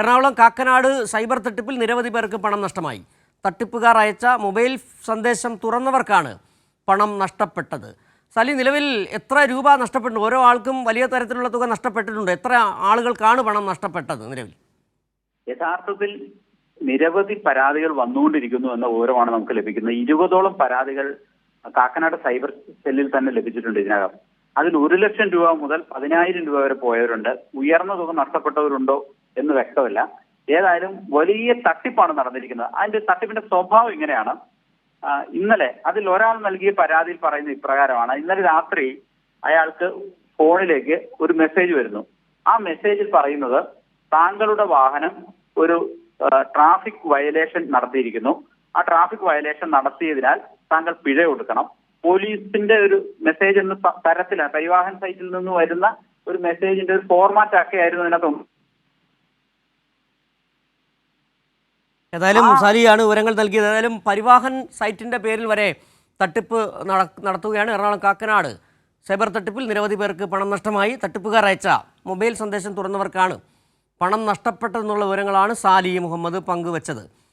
Ernakulam Kakkanad cyber തട്ടിപ്പിൽ നിരവധി പേർക്ക് പണം നഷ്ടമായി. തട്ടിപ്പുകാർ അയച്ച മൊബൈൽ സന്ദേശം തുറന്നവർക്കാണ് പണം നഷ്ടപ്പെട്ടത്. സലി നിലവിൽ എത്ര രൂപ നഷ്ടപ്പെട്ടു? ഓരോ ആൾക്കും വലിയ തരത്തിലുള്ള തുക നഷ്ടപ്പെട്ടിട്ടുണ്ട്. എത്ര ആളുകൾക്കാണ് പണം നഷ്ടപ്പെട്ടത് നിലവിൽ? യഥാർത്ഥത്തിൽ നിരവധി പരാതികൾ വന്നുകൊണ്ടിരിക്കുന്നു എന്ന വിവരമാണ് നമുക്ക് ലഭിക്കുന്നത്. ഇരുപതോളം പരാതികൾ കാക്കനാട് സൈബർ സെല്ലിൽ തന്നെ ലഭിച്ചിട്ടുണ്ട് ഇതിനകം. അതിൽ ഒരു ലക്ഷം രൂപ മുതൽ പതിനായിരം രൂപ വരെ പോയവരുണ്ട്. ഉയർന്ന തുക നഷ്ടപ്പെട്ടവരുണ്ടോ എന്ന് വ്യക്തമല്ല. ഏതായാലും വലിയ തട്ടിപ്പാണ് നടന്നിരിക്കുന്നത്. അതിന്റെ തട്ടിപ്പിന്റെ സ്വഭാവം ഇങ്ങനെയാണ്. ഇന്നലെ അതിൽ ഒരാൾ നൽകിയ പരാതിയിൽ പറയുന്ന ഇപ്രകാരമാണ്. ഇന്നലെ രാത്രി അയാൾക്ക് ഫോണിലേക്ക് ഒരു മെസ്സേജ് വരുന്നു. ആ മെസ്സേജിൽ പറയുന്നത് താങ്കളുടെ വാഹനം ഒരു ട്രാഫിക് വയലേഷൻ നടത്തിയിരിക്കുന്നു. ആ ട്രാഫിക് വയലേഷൻ നടത്തിയതിനാൽ താങ്കൾ പിഴ കൊടുക്കണം. പോലീസിന്റെ ഒരു മെസ്സേജ് എന്ന തരത്തിലാണ്. പരിവാഹൻ സൈറ്റിൽ നിന്ന് വരുന്ന ഒരു മെസ്സേജിന്റെ ഒരു ഫോർമാറ്റ് ആയിരുന്നു ഏതായാലും സാലിയാണ് വിവരങ്ങൾ നൽകിയത്. ഏതായാലും പരിവാഹൻ സൈറ്റിന്റെ പേരിൽ വരെ തട്ടിപ്പ് നട- നടത്തുകയാണ് എറണാകുളം കാക്കനാട്. സൈബർ തട്ടിപ്പിൽ നിരവധി പേർക്ക് പണം നഷ്ടമായി. തട്ടിപ്പുകാർ അയച്ച മൊബൈൽ സന്ദേശം തുറന്നവർക്കാണ് പണം നഷ്ടപ്പെട്ടതെന്നുള്ള വിവരങ്ങളാണ് സാലി മുഹമ്മദ് പങ്കുവച്ചത്.